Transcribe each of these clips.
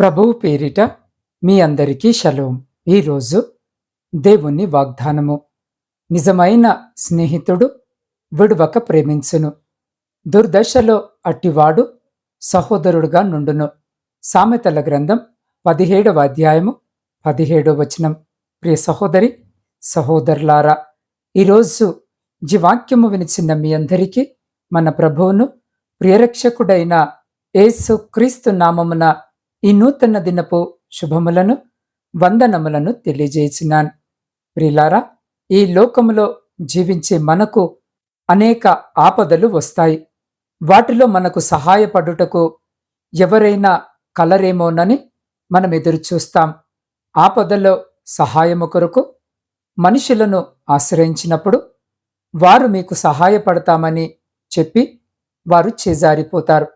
ప్రభువు పేరిట మీ అందరికీ షలోం. ఈరోజు దేవుని వాగ్దానము. నిజమైన స్నేహితుడు విడువక ప్రేమించును. దుర్దశలో అట్టివాడు సహోదరుడుగా నుండును. సామెతల గ్రంథం పదిహేడవ అధ్యాయము పదిహేడవ వచనం. ప్రియ సహోదరి సహోదరులారా ఈరోజు జీవాక్యము వినిచిన మీ అందరికీ మన ప్రభువును ప్రియరక్షకుడైన యేసు క్రీస్తు నామమున ఈ నూతన దినపు శుభములను వందనములను తెలియజేసినాను. ప్రిలారా ఈ లోకములో జీవించే మనకు అనేక ఆపదలు వస్తాయి. వాటిలో మనకు సహాయపడుటకు ఎవరైనా కలరేమోనని మనం ఎదురు చూస్తాం ఆపదలో సహాయము కొరకు మనుషులను ఆశ్రయించినప్పుడు వారు మీకు సహాయపడతామని చెప్పి వారు చేజారిపోతారు.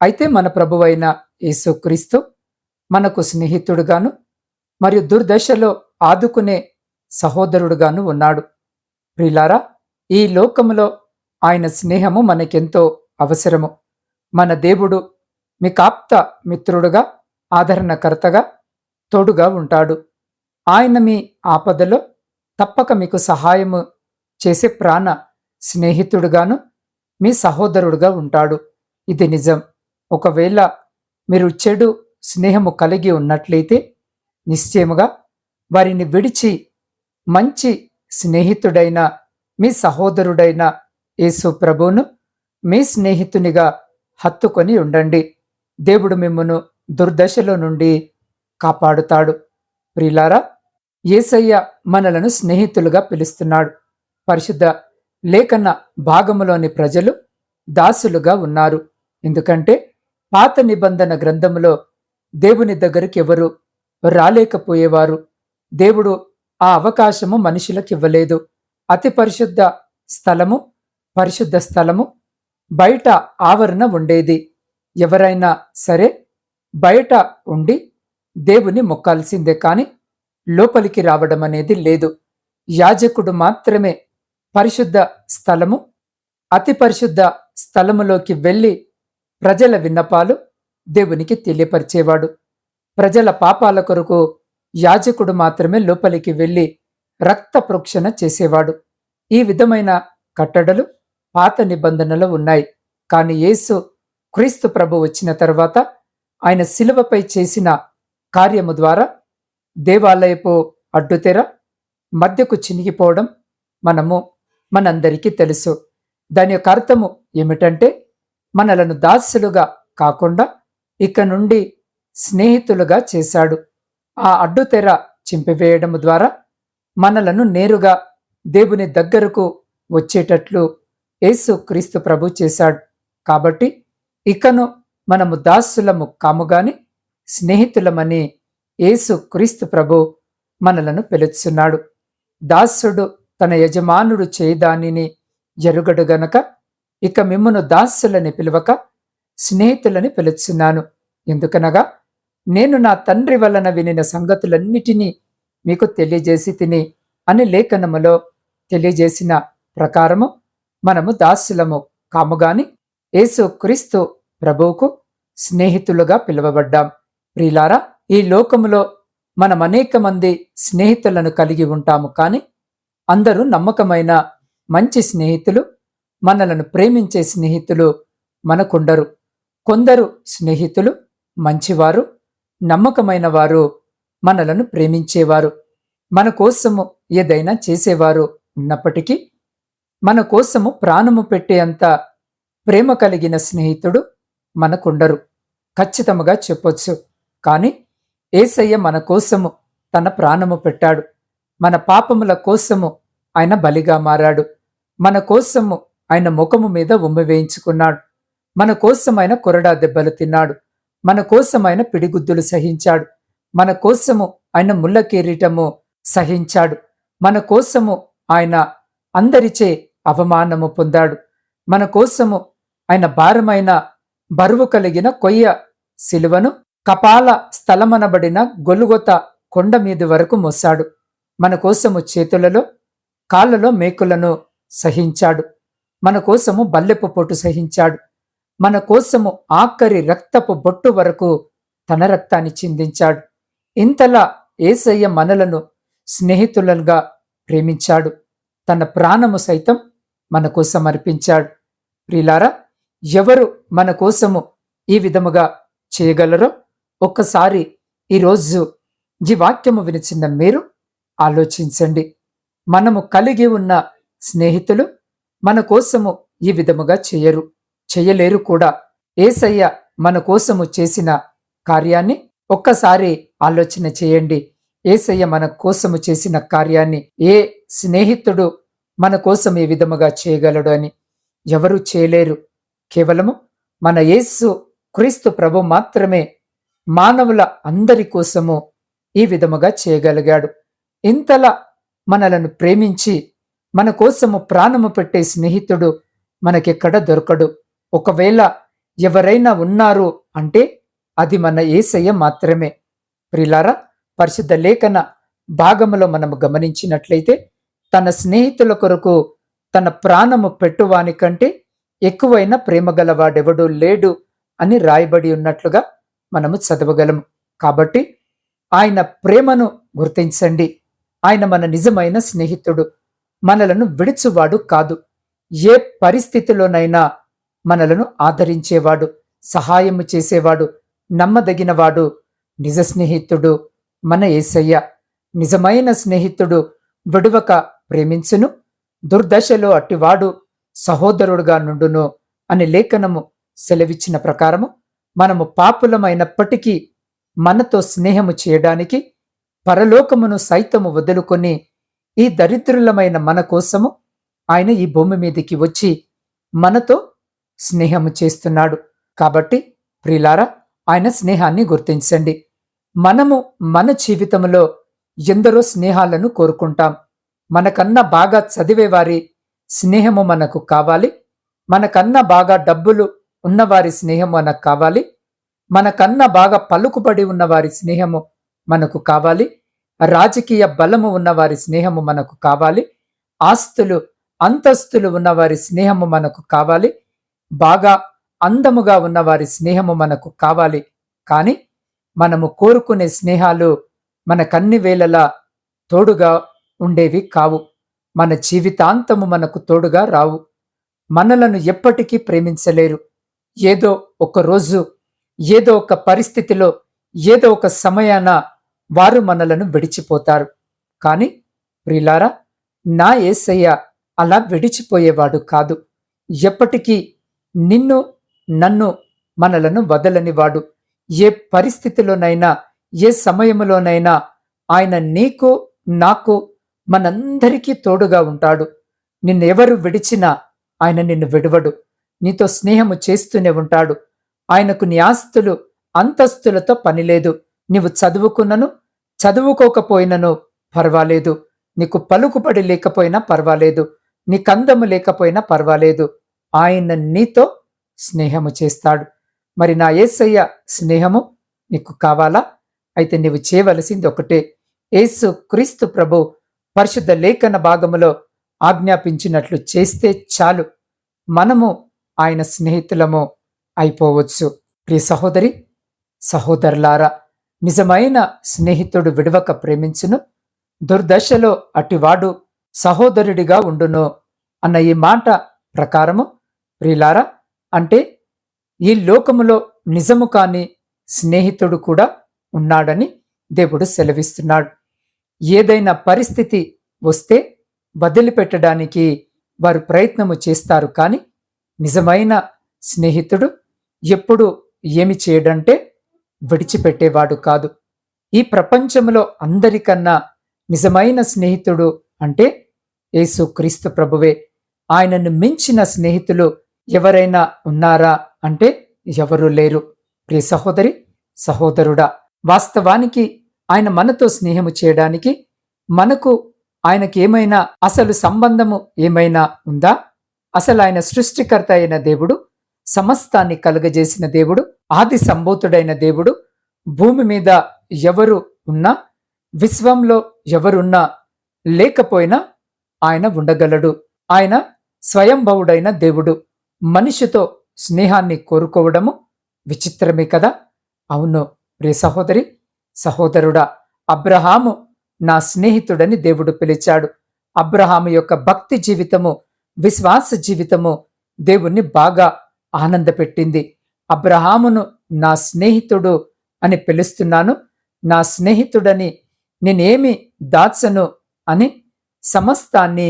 అయితే మన ప్రభువైన యేసుక్రీస్తు మనకు స్నేహితుడుగాను మరియు దుర్దశలో ఆదుకునే సహోదరుడుగాను ఉన్నాడు. ప్రిలారా ఈ లోకములో ఆయన స్నేహము మనకెంతో అవసరము. మన దేవుడు మీ కాప్త మిత్రుడుగా ఆదరణకర్తగా తోడుగా ఉంటాడు. ఆయన మీ ఆపదలో తప్పక మీకు సహాయము చేసే ప్రాణ స్నేహితుడుగాను మీ సహోదరుడుగా ఉంటాడు. ఇది నిజం. ఒకవేళ మీరు చెడు స్నేహము కలిగి ఉన్నట్లయితే నిశ్చయముగా వారిని విడిచి మంచి స్నేహితుడైన మీ సహోదరుడైన యేసు ప్రభువును మీ స్నేహితునిగా హత్తుకొని ఉండండి. దేవుడు మిమ్మను దుర్దశలో నుండి కాపాడుతాడు. ప్రిలారా ఏసయ్య మనలను స్నేహితులుగా పిలుస్తున్నాడు. పరిశుద్ధ లేఖన భాగములోని ప్రజలు దాసులుగా ఉన్నారు. ఎందుకంటే పాత నిబంధన గ్రంథములో దేవుని దగ్గరికి ఎవరు రాలేకపోయేవారు? దేవుడు ఆ అవకాశము మనుషులకు ఇవ్వలేదు అతి పరిశుద్ధ స్థలము పరిశుద్ధ స్థలము బయట ఆవరణ ఉండేది. ఎవరైనా సరే బయట ఉండి దేవుని మొక్కాల్సిందే కాని లోపలికి రావడం అనేది లేదు. యాజకుడు మాత్రమే పరిశుద్ధ స్థలము అతి పరిశుద్ధ స్థలములోకి వెళ్ళి ప్రజల విన్నపాలు దేవునికి తెలియపరిచేవాడు. ప్రజల పాపాల కొరకు యాజకుడు మాత్రమే లోపలికి వెళ్ళి రక్త ప్రోక్షణ చేసేవాడు. ఈ విధమైన కట్టడలు పాత నిబంధనలు ఉన్నాయి. కాని యేసు క్రీస్తు ప్రభు వచ్చిన తర్వాత ఆయన శిలువపై చేసిన కార్యము ద్వారా దేవాలయపు అడ్డుతెర మధ్యకు చినిగిపోవడం మనము మనందరికీ తెలుసు. దాని యొక్క అర్థము ఏమిటంటే మనలను దాసులుగా కాకుండా ఇక నుండి స్నేహితులుగా చేశాడు. ఆ అడ్డుతెర చింపివేయడం ద్వారా మనలను నేరుగా దేవుని దగ్గరకు వచ్చేటట్లు యేసు క్రీస్తు ప్రభు చేశాడు. కాబట్టి ఇకను మనము దాసులము కాముగాని స్నేహితులమని యేసు క్రీస్తు ప్రభు మనలను పిలుచున్నాడు. దాసుడు తన యజమానుడు చేయదానిని ఎరుగడు గనక ఇక మిమ్మును దాసులని పిలువక స్నేహితులని పిలుచున్నాను. ఎందుకనగా నేను నా తండ్రి వలన వినిన సంగతులన్నిటినీ మీకు తెలియజేసి తిని అని లేఖనములో తెలియజేసిన ప్రకారము మనము దాసులము కాముగాని యేసు క్రీస్తు ప్రభువుకు స్నేహితులుగా పిలువబడ్డాం. ప్రిలారా ఈ లోకములో మనం అనేక మంది స్నేహితులను కలిగి ఉంటాము కానీ అందరూ నమ్మకమైన మంచి స్నేహితులు మనలను ప్రేమించే స్నేహితులు మనకుండరు. కొందరు స్నేహితులు మంచివారు నమ్మకమైన వారు మనలను ప్రేమించేవారు. మన కోసము ఏదైనా చేసేవారు ఉన్నప్పటికీ మన కోసము ప్రాణము పెట్టేంత ప్రేమ కలిగిన స్నేహితుడు మనకుండరు. ఖచ్చితముగా చెప్పొచ్చు. కానీ ఏసయ్య మన కోసము తన ప్రాణము పెట్టాడు. మన పాపముల కోసము ఆయన బలిగా మారాడు. మన కోసము ఆయన ముఖము మీద ఉమ్మి వేయించుకున్నాడు. మన కోసమైన కొరడా దెబ్బలు తిన్నాడు. మన కోసమైన పిడిగుద్దులు సహించాడు. మన కోసము ఆయన ముళ్ళ కిరీటము సహించాడు. మన కోసము ఆయన అందరిచే అవమానము పొందాడు. మన కోసము ఆయన భారమైన బరువు కలిగిన కొయ్య శిలువను కపాల స్థలమనబడిన గొలుగొత కొండ మీది వరకు మోసాడు మన కోసము చేతులలో కాళ్ళలో మేకులను సహించాడు. మన కోసము బల్లెపు పొట్టు సహించాడు. మన కోసము ఆఖరి రక్తపు బొట్టు వరకు తన రక్తాన్ని చిందించాడు. ఇంతలా ఏసయ్య మనలను స్నేహితులనుగా ప్రేమించాడు. తన ప్రాణము సైతం మన కోసం అర్పించాడు. ప్రిలారా ఎవరు మన కోసము ఈ విధముగా చేయగలరో ఒక్కసారి ఈరోజు ఈ వాక్యము వినిచిన మీరు ఆలోచించండి. మనము కలిగి ఉన్న స్నేహితులు మన కోసము ఈ విధముగా చేయరు చేయలేరు కూడా. ఏసయ్య మన కోసము చేసిన కార్యాన్ని ఒక్కసారి ఆలోచన చేయండి. ఏసయ్య మన కోసము చేసిన కార్యాన్ని ఏ స్నేహితుడు మన కోసం ఈ విధముగా చేయగలడు అని ఎవరు చేయలేరు. కేవలము మన యేసు క్రీస్తు ప్రభు మాత్రమే మానవుల అందరి కోసము ఈ విధముగా చేయగలిగాడు. ఇంతలా మనలను ప్రేమించి మన కోసము ప్రాణము పెట్టే స్నేహితుడు మనకెక్కడ దొరకడు. ఒకవేళ ఎవరైనా ఉన్నారు అంటే అది మన ఏసయ్య మాత్రమే. ప్రిలారా పరిశుద్ధ లేఖన భాగములో మనము గమనించినట్లయితే తన స్నేహితుల కొరకు తన ప్రాణము పెట్టువాని కంటే ఎక్కువైన ప్రేమ గలవాడెవడూ లేడు అని రాయబడి ఉన్నట్లుగా మనము చదవగలము. కాబట్టి ఆయన ప్రేమను గుర్తించండి. ఆయన మన నిజమైన స్నేహితుడు. మనలను విడుచువాడు కాదు. ఏ పరిస్థితిలోనైనా మనలను ఆదరించేవాడు సహాయము చేసేవాడు నమ్మదగినవాడు నిజ స్నేహితుడు మన ఏసయ్య. నిజమైన స్నేహితుడు విడువక ప్రేమించును దుర్దశలో అట్టివాడు సహోదరుడుగా నుండును అని లేఖనము సెలవిచ్చిన ప్రకారము మనము పాపులమైనప్పటికీ మనతో స్నేహము చేయడానికి పరలోకమును సైతము వదులుకొని ఈ దరిద్రులమైన మన కోసము ఆయన ఈ భూమి మీదకి వచ్చి మనతో స్నేహము చేస్తున్నాడు. కాబట్టి ప్రిలారా ఆయన స్నేహాన్ని గుర్తించండి. మనము మన జీవితంలో ఎందరో స్నేహాలను కోరుకుంటాం. మనకన్నా బాగా చదివేవారి స్నేహము మనకు కావాలి. మనకన్నా బాగా డబ్బులు ఉన్నవారి స్నేహం మనకు కావాలి. మనకన్నా బాగా పలుకుబడి ఉన్నవారి స్నేహము మనకు కావాలి. రాజకీయ బలము ఉన్నవారి స్నేహము మనకు కావాలి. ఆస్తులు అంతస్తులు ఉన్నవారి స్నేహము మనకు కావాలి. బాగా అందముగా ఉన్నవారి స్నేహము మనకు కావాలి. కానీ మనము కోరుకునే స్నేహాలు మనకన్ని వేళలా తోడుగా ఉండేవి కావు. మన జీవితాంతము మనకు తోడుగా రావు. మనలను ఎప్పటికీ ప్రేమించలేరు. ఏదో ఒక రోజు ఏదో ఒక పరిస్థితిలో ఏదో ఒక సమయాన వారు మనలను విడిచిపోతారు. కానీ ప్రిలారా నా ఏసయ్య అలా విడిచిపోయేవాడు కాదు. ఎప్పటికీ నిన్ను నన్ను మనలను వదలనివాడు. ఏ పరిస్థితిలోనైనా ఏ సమయంలోనైనా ఆయన నీకు నాకు మనందరికీ తోడుగా ఉంటాడు. నిన్నెవరు విడిచినా ఆయన నిన్ను విడవడు. నీతో స్నేహము చేస్తూనే ఉంటాడు. ఆయనకు నీ ఆస్తులు అంతస్తులతో పనిలేదు. నీవు చదువుకున్నను చదువుకోకపోయినను పర్వాలేదు. నీకు పలుకుబడి లేకపోయినా పర్వాలేదు. నీ కందము లేకపోయినా పర్వాలేదు. ఆయన నీతో స్నేహము చేస్తాడు. మరి నా ఏసయ్య స్నేహము నీకు కావాలా? అయితే నీవు చేయవలసింది ఒకటే. యేసు క్రీస్తు ప్రభు పరిశుద్ధ లేఖన భాగములో ఆజ్ఞాపించినట్లు చేస్తే చాలు. మనము ఆయన స్నేహితులము అయిపోవచ్చు. ప్రియ సహోదరి సహోదరులారా నిజమైన స్నేహితుడు విడవక ప్రేమించును. దుర్దశలో అటివాడు సహోదరుడిగా ఉండును అన్న ఈ మాట ప్రకారము ప్రిలారా అంటే ఈ లోకములో నిజము కాని స్నేహితుడు కూడా ఉన్నాడని దేవుడు సెలవిస్తున్నాడు. ఏదైనా పరిస్థితి వస్తే వదిలిపెట్టడానికి వారు ప్రయత్నము చేస్తారు కానీ నిజమైన స్నేహితుడు ఎప్పుడు ఏమి చేయడంటే విడిచిపెట్టేవాడు కాదు. ఈ ప్రపంచంలో అందరికన్నా నిజమైన స్నేహితుడు అంటే యేసు క్రీస్తు ప్రభువే. ఆయనను మించిన స్నేహితులు ఎవరైనా ఉన్నారా అంటే ఎవరూ లేరు. ప్రియ సహోదరి సహోదరుడా వాస్తవానికి ఆయన మనతో స్నేహము చేయడానికి మనకు ఆయనకి ఏమైనా అసలు సంబంధము ఏమైనా ఉందా? అసలు ఆయన సృష్టికర్త అయిన దేవుడు సమస్తాన్ని కలుగజేసిన దేవుడు ఆది సంభూతుడైన దేవుడు భూమి మీద ఎవరు ఉన్నా విశ్వంలో ఎవరున్నా లేకపోయినా ఆయన ఉండగలడు. ఆయన స్వయంభవుడైన దేవుడు. మనిషితో స్నేహాన్ని కోరుకోవడము విచిత్రమే కదా? అవును ప్రియ సహోదరి సహోదరుడా అబ్రహాము నా స్నేహితుడని దేవుడు పిలిచాడు. అబ్రహాము యొక్క భక్తి జీవితము విశ్వాస జీవితము దేవుణ్ణి బాగా ఆనందపెట్టింది. అబ్రహామును నా స్నేహితుడు అని పిలుస్తున్నాను. నా స్నేహితుడని నేనేమి దాచను అని సమస్తాన్ని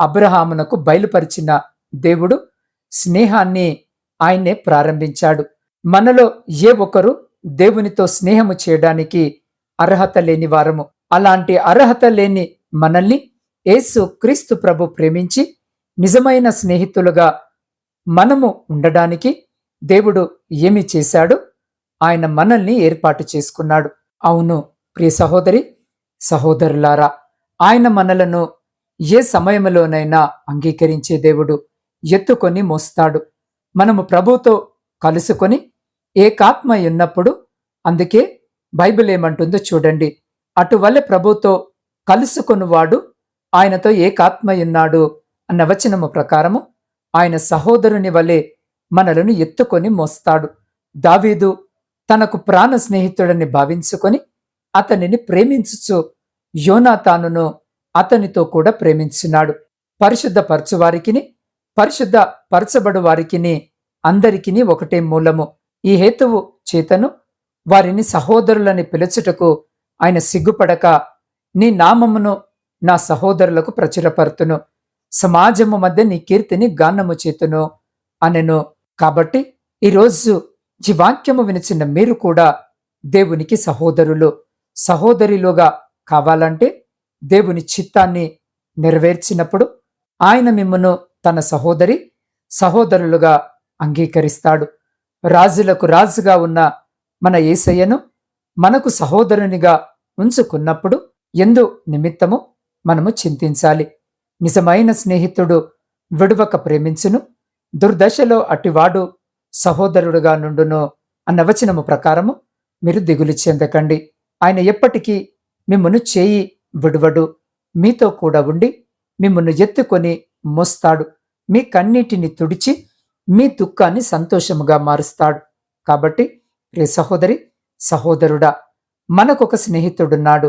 అబ్రహామునకు బయలుపరిచిన దేవుడు స్నేహాన్ని ఆయనే ప్రారంభించాడు. మనలో ఏ ఒక్కరు దేవునితో స్నేహము చేయడానికి అర్హత లేని వారము. అలాంటి అర్హత లేని మనల్ని యేసు క్రీస్తు ప్రభు ప్రేమించి నిజమైన స్నేహితులుగా మనము ఉండడానికి దేవుడు ఏమి చేశాడు? ఆయన మనల్ని ఏర్పాటు చేసుకున్నాడు. అవును ప్రియ సహోదరి సహోదరులారా ఆయన మనలను ఏ సమయంలోనైనా అంగీకరించే దేవుడు ఎత్తుకొని మోస్తాడు. మనము ప్రభుతో కలుసుకొని ఏకాత్మ ఉన్నప్పుడు అందుకే బైబిల్ ఏమంటుందో చూడండి. అటువల్ల ప్రభుతో కలుసుకొనువాడు ఆయనతో ఏకాత్మయున్నాడు అన్న వచనము ప్రకారము ఆయన సహోదరుని వలె మనలను ఎత్తుకొని మోస్తాడు. దావీదు తనకు ప్రాణ స్నేహితుడని భావించుకొని అతనిని ప్రేమించుచు యోనాతానును అతనితో కూడా ప్రేమించున్నాడు. పరిశుద్ధ పరచువారికిని పరిశుద్ధ పరచబడు వారికిని అందరికిని ఒకటే మూలము. ఈ హేతువు చేతను వారిని సహోదరులని పిలుచుటకు ఆయన సిగ్గుపడక నీ నామమును నా సహోదరులకు ప్రచురపరుతును. సమాజము మధ్య నీ కీర్తిని గానము చేతును అనెను. కాబట్టి ఈరోజు ఈ వాక్యము వినిచిన మీరు కూడా దేవునికి సహోదరులు. సహోదరిలుగా కావాలంటే దేవుని చిత్తాన్ని నెరవేర్చినప్పుడు ఆయన మిమ్మను తన సహోదరి సహోదరులుగా అంగీకరిస్తాడు. రాజులకు రాజుగా ఉన్న మన ఏసయ్యను మనకు సహోదరునిగా ఉంచుకున్నప్పుడు ఎందు నిమిత్తము మనము చింతించాలి. నిజమైన స్నేహితుడు విడువక ప్రేమించును. దుర్దశలో అటివాడు సహోదరుడుగా నుండును అన్న వచనము ప్రకారము మీరు దిగులు చెందకండి. ఆయన ఎప్పటికీ మిమ్మను చేయి విడువడు. మీతో కూడా ఉండి మిమ్మల్ని ఎత్తుకొని మోస్తాడు. మీ కన్నీటిని తుడిచి మీ దుఃఖాన్ని సంతోషముగా మారుస్తాడు. కాబట్టి రే సహోదరి సహోదరుడా మనకొక స్నేహితుడున్నాడు.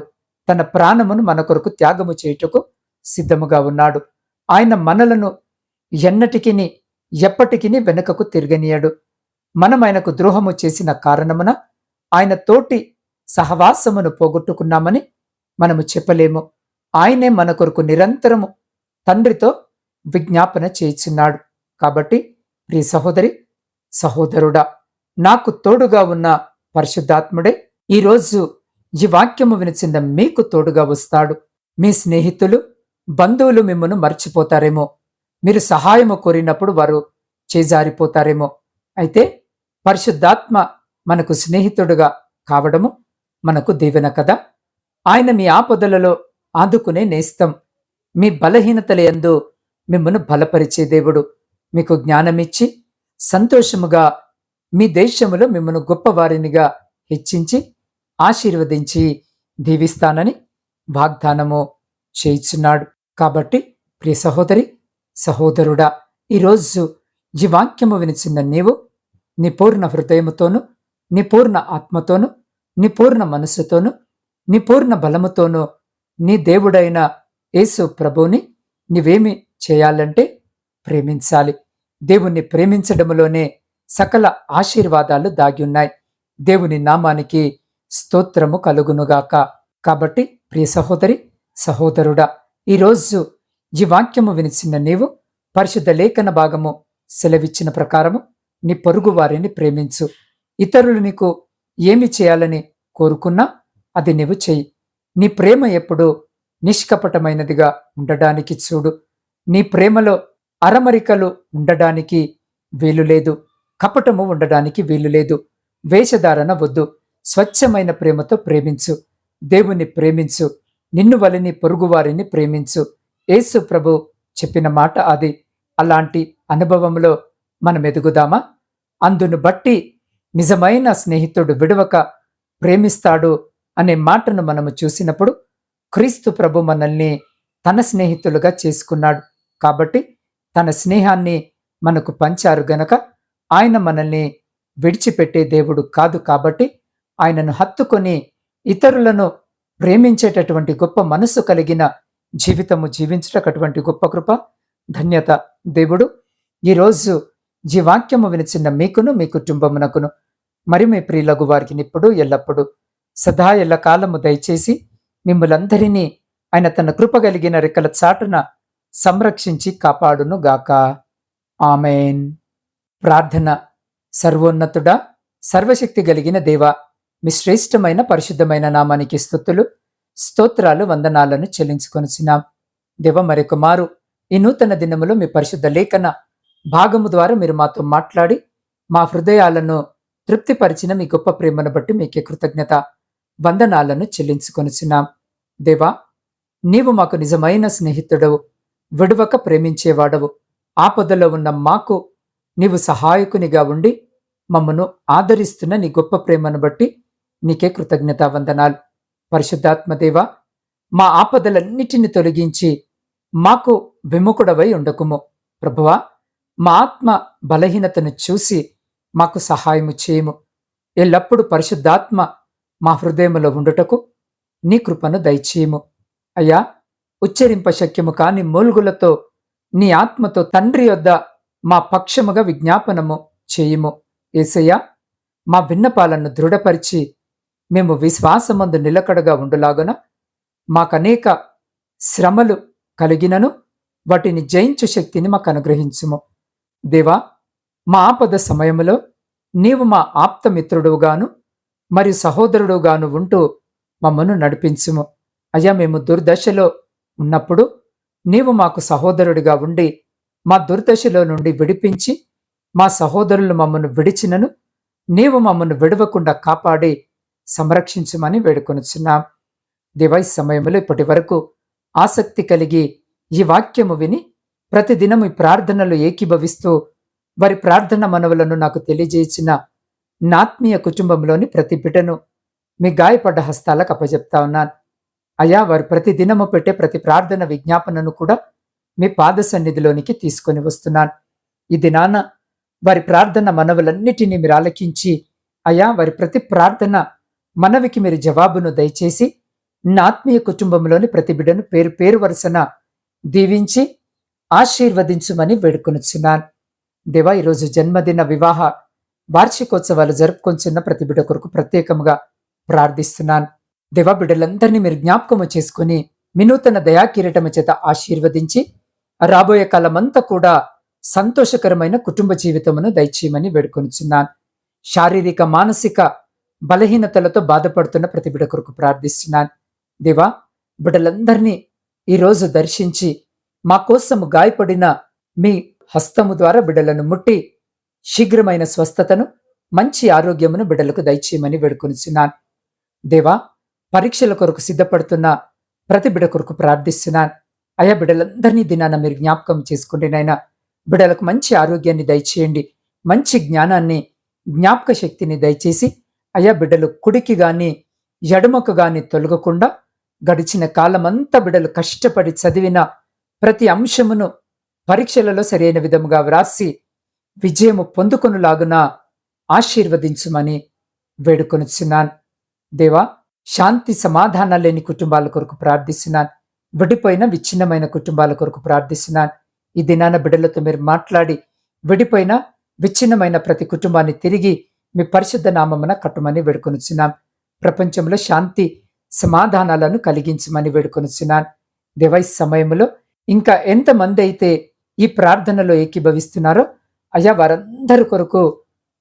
తన ప్రాణమును మన కొరకు త్యాగము చేయుటకు సిద్ధముగా ఉన్నాడు. ఆయన మనలను ఎన్నటికిని ఎప్పటికిని వెనుకకు తిరగనీయడు. మనం ఆయనకు ద్రోహము చేసిన కారణమున ఆయన తోటి సహవాసమును పోగొట్టుకున్నామని మనము చెప్పలేము. ఆయనే మన కొరకు నిరంతరము తండ్రితో విజ్ఞాపన చేయిచున్నాడు. కాబట్టి ప్రియ సహోదరి సహోదరుడా నాకు తోడుగా ఉన్న పరిశుద్ధాత్ముడే ఈరోజు ఈ వాక్యము వినిచిన మీకు తోడుగా వస్తాడు. మీ స్నేహితులు బంధువులు మిమ్మను మర్చిపోతారేమో. మీరు సహాయము కోరినప్పుడు వారు చేజారిపోతారేమో. అయితే పరిశుద్ధాత్మ మనకు స్నేహితుడుగా కావడము మనకు దీవెన కదా. ఆయన మీ ఆపదలలో ఆదుకునే నేస్తం. మీ బలహీనతల యందు మిమ్మను బలపరిచే దేవుడు. మీకు జ్ఞానమిచ్చి సంతోషముగా మీ దేశములో మిమ్మను గొప్పవారినిగా హెచ్చించి ఆశీర్వదించి దీవిస్తానని వాగ్దానము చేయిచున్నాడు. కాబట్టి ప్రియ సహోదరి సహోదరుడా ఈరోజు ఈ వాక్యము వినిచిన నీవు నీ పూర్ణ హృదయముతోను నీ పూర్ణ ఆత్మతోను నీ పూర్ణ మనస్సుతోను నీ పూర్ణ బలముతోను నీ దేవుడైన యేసు ప్రభువుని నీవేమి చేయాలంటే ప్రేమించాలి. దేవుణ్ణి ప్రేమించడంలోనే సకల ఆశీర్వాదాలు దాగి ఉన్నాయి దేవుని నామానికి స్తోత్రము కలుగునుగాక. కాబట్టి ప్రియ సహోదరి సహోదరుడా ఈరోజు ఈ వాక్యము వినిచిన నీవు పరిశుద్ధ లేఖన భాగము సెలవిచ్చిన ప్రకారము నీ పొరుగు వారిని ప్రేమించు. ఇతరులు నీకు ఏమి చేయాలని కోరుకున్నా అది నీవు చెయ్యి. నీ ప్రేమ ఎప్పుడు నిష్కపటమైనదిగా ఉండడానికి చూడు. నీ ప్రేమలో అరమరికలు ఉండడానికి వీలు లేదు. కపటము ఉండడానికి వీలు లేదు. వేషధారణ వద్దు. స్వచ్ఛమైన ప్రేమతో ప్రేమించు. దేవుని ప్రేమించు. నిన్ను వలిని పొరుగువారిని ప్రేమించు. యేసు ప్రభు చెప్పిన మాట అది. అలాంటి అనుభవంలో మనం ఎదుగుదామా? అందును బట్టి నిజమైన స్నేహితుడు విడవక ప్రేమిస్తాడు అనే మాటను మనము చూసినప్పుడు క్రీస్తు ప్రభు మనల్ని తన స్నేహితులుగా చేసుకున్నాడు. కాబట్టి తన స్నేహాన్ని మనకు పంచారు గనక ఆయన మనల్ని విడిచిపెట్టే దేవుడు కాదు కాబట్టి ఆయనను హత్తుకొని ఇతరులను ప్రేమించేటటువంటి గొప్ప మనసు కలిగిన జీవితము జీవించటకు అటువంటి గొప్ప కృప. ధన్యత దేవుడు. ఈరోజు ఈ వాక్యము వినిచిన్న మీకును మీ కుటుంబమునకును మరి మీ ప్రియులగు వారికి ఇప్పుడు ఎల్లప్పుడూ సదా ఎల్ల కాలము దయచేసి మిమ్మలందరినీ ఆయన తన కృప కలిగిన రెక్కల చాటున సంరక్షించి కాపాడును గాక. ఆమెన్. ప్రార్థన సర్వోన్నతుడా సర్వశక్తి కలిగిన దేవ మీ శ్రేష్టమైన పరిశుద్ధమైన నామానికి స్థుతులు స్తోత్రాలు వందనాలను చెల్లించుకొనిచున్నాం. దేవ మరొక మారు ఈ నూతన దినములో మీ పరిశుద్ధ లేఖన భాగము ద్వారా మీరు మాతో మాట్లాడి మా హృదయాలను తృప్తిపరిచిన మీ గొప్ప ప్రేమను బట్టి మీకే కృతజ్ఞత వందనాలను చెల్లించుకొనిచున్నాం. దేవా నీవు మాకు నిజమైన స్నేహితుడవు విడువక ప్రేమించేవాడవు. ఆపదలో ఉన్న మాకు నీవు సహాయకునిగా ఉండి మమ్మను ఆదరిస్తున్న నీ గొప్ప ప్రేమను బట్టి నీకే కృతజ్ఞత వందనాలు పరిశుద్ధాత్మదేవ మా ఆపదలన్నిటిని తొలగించి మాకు విముఖుడవై ఉండకుము. ప్రభువా మా ఆత్మ బలహీనతను చూసి మాకు సహాయము చేయము. ఎల్లప్పుడూ పరిశుద్ధాత్మ మా హృదయములో ఉండుటకు నీ కృపను దయచేయము. అయ్యా ఉచ్చరింప శక్యము కాని మూల్గులతో నీ ఆత్మతో తండ్రి యొద్ద మా పక్షముగా విజ్ఞాపనము చేయుము. ఏసయ్యా మా విన్నపాలను దృఢపరిచి మేము విశ్వాసమందు నిలకడగా ఉండులాగున మాకనేక శ్రమలు కలిగినను వాటిని జయించు శక్తిని మాకు అనుగ్రహించుము దేవా మా ఆపద సమయంలో నీవు మా ఆప్తమిత్రుడుగాను మరియు సహోదరుడుగాను ఉంటూ మమ్మను నడిపించుము. అయ్యా మేము దుర్దశలో ఉన్నప్పుడు నీవు మాకు సహోదరుడిగా ఉండి మా దుర్దశలో నుండి విడిపించి మా సహోదరులు మమ్మను విడిచినను నీవు మమ్మను విడవకుండా కాపాడి సంరక్షించమని వేడుకొనుచున్నాం. దివై సమయంలో ఇప్పటి వరకు ఆసక్తి కలిగి ఈ వాక్యము విని ప్రతిదినం ఈ ప్రార్థనలు ఏకీభవిస్తూ వారి ప్రార్థన మనవులను నాకు తెలియజేసిన నాత్మీయ కుటుంబంలోని ప్రతి బిడ్డను మీ గాయపడ్డ హస్తాలకు అప్పజెప్తా ఉన్నాను. అయా వారు ప్రతి దినము పెట్టే ప్రతి ప్రార్థన విజ్ఞాపనను కూడా మీ పాద సన్నిధిలోనికి తీసుకొని వస్తున్నాను. ఈ దినాన వారి ప్రార్థన మనవులన్నిటినీ మీరు ఆలకించి అయా వారి ప్రతి ప్రార్థన మనవికి మీరు జవాబును దయచేసి నా ఆత్మీయ కుటుంబంలోని ప్రతి బిడ్డను పేరు పేరు వరుసన దీవించి ఆశీర్వదించుమని వేడుకొనుచున్నాను. దేవా ఈరోజు జన్మదిన వివాహ వార్షికోత్సవాలు జరుపుకొంచున్న ప్రతి బిడ్డ కొరకు ప్రత్యేకంగా ప్రార్థిస్తున్నాను. దేవా బిడ్డలందరినీ మీరు జ్ఞాపకము చేసుకుని వినూతన దయాకిరీటము చేత ఆశీర్వదించి రాబోయే కాలమంతా కూడా సంతోషకరమైన కుటుంబ జీవితమును దయచేయమని వేడుకొనుచున్నాను. శారీరక మానసిక బలహీనతలతో బాధపడుతున్న ప్రతి బిడ్డ కొరకు ప్రార్థిస్తున్నాను. దేవా బిడ్డలందరినీ ఈరోజు దర్శించి మా కోసము గాయపడిన మీ హస్తము ద్వారా బిడ్డలను ముట్టి శీఘ్రమైన స్వస్థతను మంచి ఆరోగ్యమును బిడ్డలకు దయచేయమని వేడుకొనిచున్నాను. దేవా పరీక్షల కొరకు సిద్ధపడుతున్న ప్రతి బిడ కొరకు ప్రార్థిస్తున్నాను. అయా బిడ్డలందరినీ దినాన మీరు జ్ఞాపకం చేసుకుంటేనైనా బిడ్డలకు మంచి ఆరోగ్యాన్ని దయచేయండి మంచి జ్ఞానాన్ని జ్ఞాపక శక్తిని దయచేసి అయ్యా బిడ్డలు కుడికి గాని ఎడమకు గాని తొలగకుండా గడిచిన కాలమంతా బిడ్డలు కష్టపడి చదివిన ప్రతి అంశమును పరీక్షలలో సరైన విధముగా వ్రాసి విజయము పొందుకొనులాగున ఆశీర్వదించుమని వేడుకొనుచున్నాను. దేవా శాంతి సమాధానాలు లేని కుటుంబాల కొరకు ప్రార్థిస్తున్నాను. విడిపోయిన విచ్ఛిన్నమైన కుటుంబాల కొరకు ప్రార్థిస్తున్నాను. ఈ దినాన బిడ్డలతో మీరు మాట్లాడి విడిపోయిన విచ్ఛిన్నమైన ప్రతి కుటుంబాన్ని తిరిగి మీ పరిశుద్ధ నామమున కట్టుమని వేడుకొనుచున్నాం. ప్రపంచంలో శాంతి సమాధానాలను కలిగించమని వేడుకొనుచున్నాను దేవై సమయంలో ఇంకా ఎంతమంది అయితే ఈ ప్రార్థనలో ఏకీభవిస్తున్నారో అయ్యా వారందరి కొరకు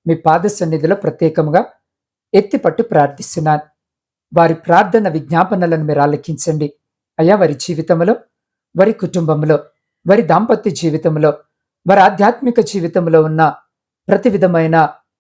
మీ పాద సన్నిధిలో ప్రత్యేకంగా ఎత్తిపట్టు ప్రార్థిస్తున్నాను వారి ప్రార్థన విజ్ఞాపనలను మీరు ఆలకించండి. అయ్యా వారి జీవితంలో వారి కుటుంబంలో వారి దాంపత్య జీవితంలో వారి ఆధ్యాత్మిక జీవితంలో ఉన్న ప్రతి విధమైన